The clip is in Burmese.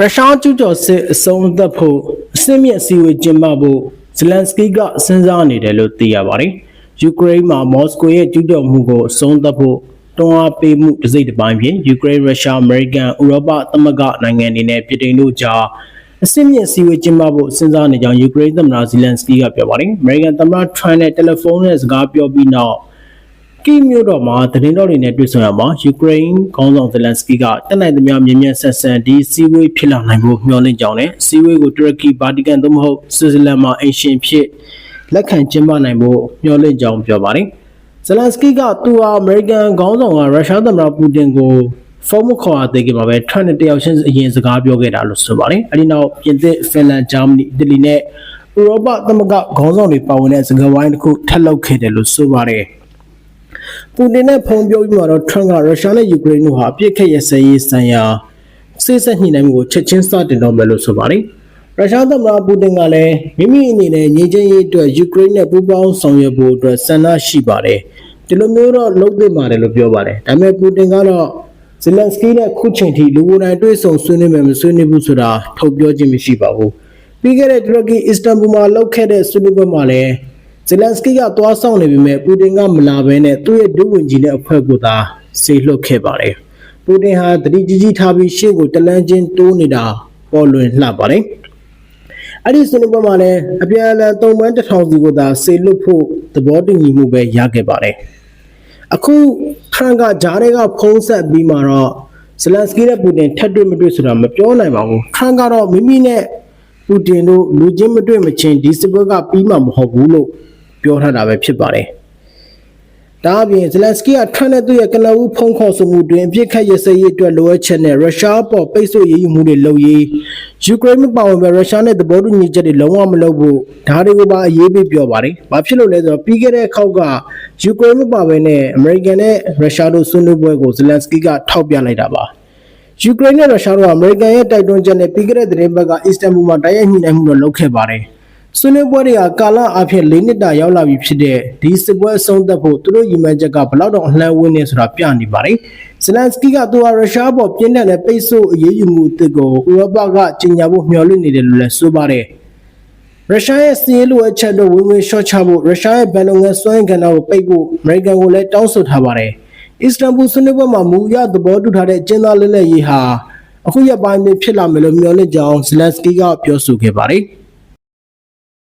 ရုရှားကျူးကျော်စစ်အဆုံးသတ်ဖို့အစင်းမြင့်အစည်းအဝေးကျင်းပဖို့ဇလန်စကီကစဉ်းစားနေတယ်လို့သိရပါတယ်။ယူကရိန်းမှာမော်စကိုရဲ့ကျူးကျော်မှုကိုအဆုံးသတ်ဖို့တွန်းအားပေးမှုတစ်စိတ်တစ်ပိုင်းဖြင့်ယူကရိန်းရုရှားအမေရိကန်ဥရောပသမဂ္ဂနိုင်ငံတွေနဲ့ပြည်ထောင်တို့ကြားအစင်းမြင့်အစည်းအဝေးကျင်းပဖို့စဉ်းစားနေကြောင်းယူကရိန်းသမ္မတဇီလန်စကီကပြောပါတယ်။အမေရိကန်သမ္မတထရန့်နဲ့တယ်လီဖုန်းနဲ့စကားပြောပြီးနောက် ကီမြို့တော်မှာသတင်းတော်တွေနဲ့တွေ့ဆုံရမှာယူကရိန်းခေါင်းဆောင်ဇလန်စကီကတက်နိုင်သမျှမြင်းမြတ်ဆက်ဆန်ဒီစီဝေးဖြစ်လာနိုင်ဖို့မျှော်လင့်ကြောင်းနဲ့စီဝေးကိုတူရကီဗာတီကန်သို့မဟုတ်ဆွစ်ဇာလန်မှာအင်ရှင်ဖြစ်လက်ခံကျင်းပနိုင်ဖို့မျှော်လင့်ကြောင်းပြောပါတယ်ဇလန်စကီကသူဟာအမေရိကန်ခေါင်းဆောင်ကရုရှားသမ္မတပူတင်ကိုဖုန်းမခေါ်ရသေးခင်မှာပဲထရန့်နဲ့တယောက်ချင်းအရင်စကားပြောခဲ့တာလို့ဆိုပါတယ်အဲဒီနောက်ပြင်သစ်ဖင်လန်ဂျာမနီအီတလီနဲ့ဥရောပသမဂ္ဂခေါင်းဆောင်တွေပါဝင်တဲ့စကားဝိုင်းတစ်ခုထပ်လုပ်ခဲ့တယ်လို့ဆိုပါတယ် ပူတင်နဲ့ဖုန်းပြောပြီးမှတော့ထရန့်ကရုရှားနဲ့ယူကရိန်းတို့ဟာအပြစ်ခက်ရစဲရေးဆိုင်ရာစိတ်ဆက်ညှိနှိုင်းမှုကိုချက်ချင်းစတင်တော့မယ်လို့ဆိုပါတယ်။ရုရှားသမ္မတပူတင်ကလည်းမိမိအနေနဲ့ငြိမ်းချမ်းရေးအတွက်ယူကရိန်းနဲ့ပူးပေါင်းဆောင်ရွက်ဖို့အတွက်ဆန္ဒရှိပါတယ်။ဒီလိုမျိုးတော့လုပ်သင့်ပါတယ်လို့ပြောပါတယ်။ဒါပေမဲ့ပူတင်ကတော့ဇလန်စကီနဲ့ခုချိန်ထိလူကိုယ်တိုင်တွေ့ဆုံဆွေးနွေးမယ်မဆွေးနွေးဘူးဆိုတာထုတ်ပြောခြင်းမရှိပါဘူး။ပြီးခဲ့တဲ့တူရကီအစ္စတန်ဘူလ်မှာလုပ်ခဲ့တဲ့ဆွေးနွေးပွဲမှာလည်း ဇလန်စကီကသွားဆောင်နေပေမဲ့ပူတင်ကမလာဘဲနဲ့သူ့ရဲ့ဒုဝန်ကြီးနဲ့အဖွဲ့ကိုသာဆေလွတ်ခဲ့ပါတယ်။ပူတင်ဟာတတိကြီးကြီးထားပြီးရှေ့ကိုတလန်းချင်းတိုးနေတာပေါ်လွင်လှပါတယ်။အဲ့ဒီဆွေးနွေးပွဲမှာလည်းအပြန်အလှန်သုံးပန်းတစ်ထောင်စီကိုသာဆေလွတ်ဖို့သဘောတူညီမှုပဲရခဲ့ပါတယ်။အခုခရန်ကဂျားတွေကဖုံးဆက်ပြီးမှတော့ဇလန်စကီနဲ့ပူတင်ထပ်တွေ့မတွေ့ဆိုတာမပြောနိုင်ပါဘူး။ခရန်ကတော့မိမိနဲ့ပူတင်တို့လူချင်းမတွေ့မချင်းဒီစပွဲကပြီးမှမဟုတ်ဘူးလို့ ပြောထားတာပဲဖြစ်ပါတယ်။ဒါအပြင်ဇလန်စကီကထရန့်နဲ့သူ့ရဲ့ကနဦးဖုံးခေါ်ဆိုမှုတွင်အပြစ်ခတ်ရစရေးအတွက်လိုအပ်ချက်နဲ့ရုရှားပေါ်ပိတ်ဆို့ရေးယူမှုတွေလုပ်ရေးယူကရိန်းမပါဝင်ပဲရုရှားနဲ့သဘောတူညီချက်တွေလုံးဝမလုပ်ဘူးဒါတွေကိုပါအရေးပေးပြောပါတယ်။ဘာဖြစ်လို့လဲဆိုတော့ပြီးခဲ့တဲ့ခေါက်ကယူကရိန်းမပါဘဲနဲ့အမေရိကန်နဲ့ရုရှားတို့ဆွေးနွေးပွဲကိုဇလန်စကီကထောက်ပြလိုက်တာပါ။ယူကရိန်းနဲ့ရုရှားတို့ကအမေရိကန်ရဲ့တိုက်တွန်းချက်နဲ့ပြီးခဲ့တဲ့သတင်းပတ်ကအစ္စတန်ဘူလ်မှာတိုက်ရိုက်ညှိနှိုင်းမှုတော့လုပ်ခဲ့ပါတယ်။ ဆွေးနွေးပွဲတွေကကာလအဖြစ်၄နှစ်တာရောက်လာပြီဖြစ်တဲ့ဒီစစ်ပွဲအဆုံးသတ်ဖို့သူတို့ရည်မှန်းချက်ကဘယ်လောက်တောင်အလှမ်းဝင်းနေဆိုတာပြနေပါတယ်။ဇလန်စကီကသူဟာရုရှားပေါ်ပြင်းထန်တဲ့ပိတ်ဆို့အရေးယူမှုအသစ်ကိုဥရောပကကြီးညာဖို့မျှော်လင့်နေတယ်လို့လည်းဆိုပါတယ်။ရုရှားရဲ့စီးရီးလိုအပ်ချက်တို့ဝင်ဝင်ရှော့ချဖို့ရုရှားရဲ့ဘဏ်လုပ်ငန်းစွမ်းအင်ကဏ္ဍကိုပိတ်ဖို့အမေရိကန်ကိုလည်းတောင်းဆိုထားပါတယ်။အစ္စတန်ဘူလ်ဆွေးနွေးပွဲမှာမူရသဘောတူထားတဲ့ကျင်းသားလက်လက်ရေးဟာအခုရက်ပိုင်းအတွင်းဖြစ်လာမယ်လို့မျှော်လင့်ကြောင်းဇလန်စကီကပြောဆိုခဲ့ပါတယ်။